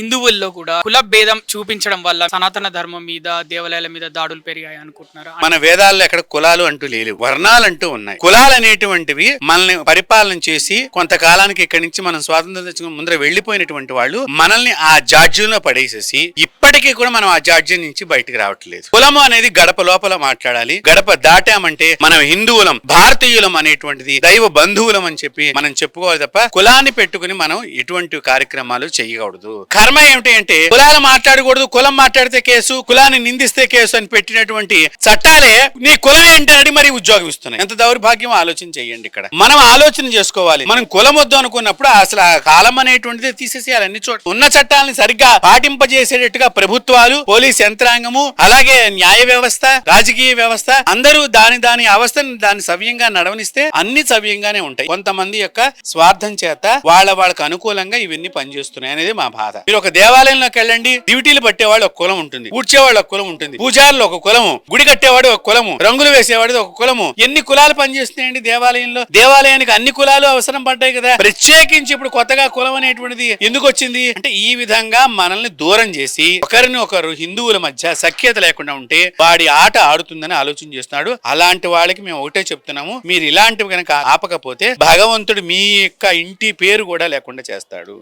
హిందువుల్లో కూడా కుల భేదం చూపించడం వల్ల సనాతన ధర్మం మీద దేవాలయాల మీద దాడులు పెరిగాయి అనుకుంటున్నారు? మన వేదాల్లో ఎక్కడ కులాలు అంటూ లేవు వర్ణాలు అంటూ ఉన్నాయి. కులాలు అనేటువంటివి మనల్ని పరిపాలన చేసి కొంతకాలానికి ఇక్కడి నుంచి మనం స్వాతంత్రం తెచ్చుకుని ముందర వెళ్ళిపోయినటువంటి వాళ్ళు మనల్ని ఆ జాడ్యంలో పడేసేసి ఇప్పటికీ కూడా మనం ఆ జాడ్యం నుంచి బయటికి రావట్లేదు. కులము అనేది గడప లోపల మాట్లాడాలి. గడప దాటామంటే మనం హిందువులం భారతీయులం అనేటువంటిది దైవ బంధువులం అని చెప్పి మనం చెప్పుకోవాలి తప్ప కులాన్ని పెట్టుకుని మనం ఎటువంటి కార్యక్రమాలు చేయకూడదు. ధర్మం ఏమిటి అంటే కులాలు మాట్లాడకూడదు కులం మాట్లాడితే కేసు కులాన్ని నిందిస్తే కేసు అని పెట్టినటువంటి చట్టాలే నీ కులం ఏంటని మరి ఉద్యోగం ఇస్తున్నాయి. ఎంత దౌర్భాగ్యం ఆలోచన చేయండి ఇక్కడ. మనం ఆలోచన చేసుకోవాలి. మనం కులం వద్దు అనుకున్నప్పుడు అసలు ఆ కాలం అనేటువంటిది తీసేసేయాలి అన్ని చోట్ల. ఉన్న చట్టాలని సరిగ్గా పాటింపజేసేటట్టుగా ప్రభుత్వాలు పోలీస్ యంత్రాంగము అలాగే న్యాయ వ్యవస్థ రాజకీయ వ్యవస్థ అందరూ దాని దాని అవస్థను దాన్ని సవ్యంగా నడవనిస్తే అన్ని సవ్యంగానే ఉంటాయి. కొంతమంది యొక్క స్వార్థం చేత వాళ్ళ వాళ్ళకి అనుకూలంగా ఇవన్నీ పనిచేస్తున్నాయి అనేది మా బాధ. మీరు ఒక దేవాలయంలోకి వెళ్ళండి దివిటీలు పట్టేవాళ్ళు ఒక కులం ఉంటుంది ఊడ్చేవాళ్ళు ఒక కులం ఉంటుంది పూజారులు ఒక కులము గుడి కట్టేవాడు ఒక కులము రంగులు వేసేవాడు ఒక కులము. ఎన్ని కులాలు పనిచేస్తున్నాయండి దేవాలయంలో? దేవాలయానికి అన్ని కులాలు అవసరం పడ్డాయి కదా. ప్రత్యేకించి ఇప్పుడు కొత్తగా కులం అనేటువంటిది ఎందుకు వచ్చింది? అంటే ఈ విధంగా మనల్ని దూరం చేసి ఒకరిని ఒకరు హిందువుల మధ్య సఖ్యత లేకుండా ఉంటే వాడి ఆట ఆడుతుందని ఆలోచన చేస్తున్నాడు. అలాంటి వాళ్ళకి మేము ఒకటే చెప్తున్నాము. మీరు ఇలాంటివి కనుక ఆపకపోతే భగవంతుడు మీ యొక్క ఇంటి పేరు కూడా లేకుండా చేస్తాడు.